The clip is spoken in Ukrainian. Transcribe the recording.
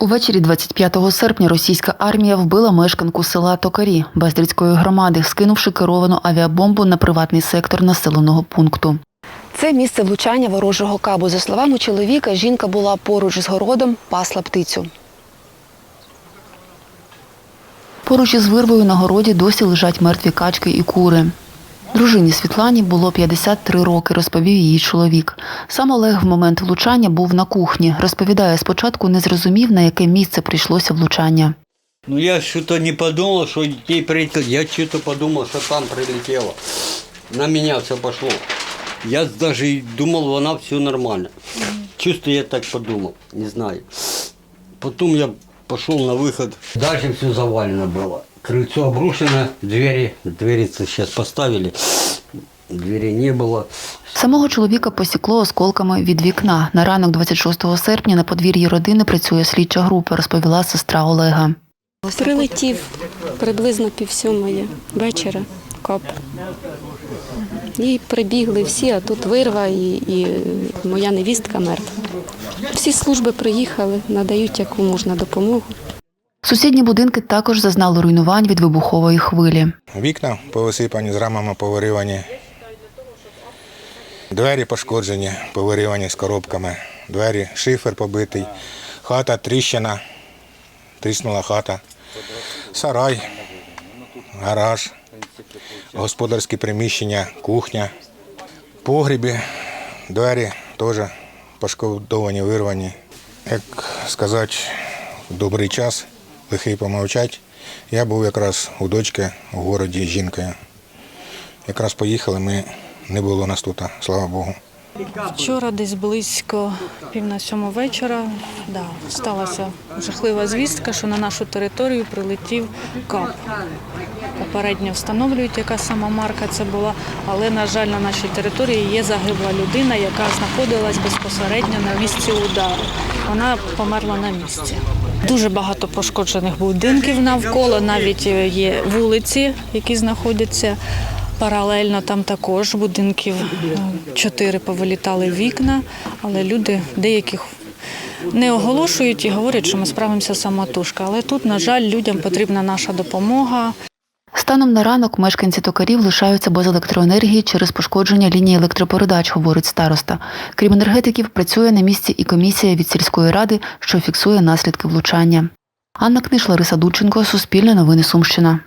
Увечері 25 серпня російська армія вбила мешканку села Токарі Бездрицької громади, скинувши керовану авіабомбу на приватний сектор населеного пункту. Це місце влучання ворожого кабу. За словами чоловіка, жінка була поруч з городом, пасла птицю. Поруч із вирвою на городі досі лежать мертві качки і кури. Дружині Світлані було 53 роки, розповів її чоловік. Сам Олег в момент влучання був на кухні. Розповідає, спочатку не зрозумів, на яке місце прийшлося влучання. Ну я что-то не подумал, что ей прилетело. Я что-то подумал, что там прилетело. На меня все пошло. Я даже и думал, она все нормально. Чувствую, я так подумал, не знаю. Потом я пошел на выход. Дальше все завалено было. Крыльцо обрушено, двери, двери сейчас поставили, двери не было. Самого чоловіка посікло осколками від вікна. На ранок 26 серпня на подвір'ї родини працює слідча група, розповіла сестра Олега. Прилетів приблизно півсьомої вечора кап. І прибігли всі, а тут вирва і, і моя невістка мертва. Всі служби приїхали, надають яку можна допомогу. Сусідні будинки також зазнали руйнувань від вибухової хвилі. Вікна повисипані, з рамами повиривані. Двері пошкоджені, повиривані з коробками. Двері, шифер побитий, хата тріщина, тріснула хата, сарай, гараж, господарські приміщення, кухня, погрібі, двері теж пошкодовані, вирвані. Як сказати, добрий час, лихий помовчать. Я був якраз у дочки в городі жінкою. Якраз поїхали, ми не було нас тут, слава Богу. Вчора десь близько пів на сьому вечора да, сталася жахлива звістка, що на нашу територію прилетів кап. Попередньо встановлюють, яка сама марка це була, але, на жаль, на нашій території є загибла людина, яка знаходилась безпосередньо на місці удару. Вона померла на місці. Дуже багато пошкоджених будинків навколо, навіть є вулиці, які знаходяться Паралельно там також будинків е, чотири повилітали вікна, але люди деяких не оголошують і говорять, що ми справимося самотужки. Але тут, на жаль, людям потрібна наша допомога. Станом на ранок мешканці токарів лишаються без електроенергії через пошкодження лінії електропередач, говорить староста. Крім енергетиків, працює на місці і комісія від сільської ради, що фіксує наслідки влучання. Анна Книш, Лариса Дудченко, Суспільне новини Сумщина.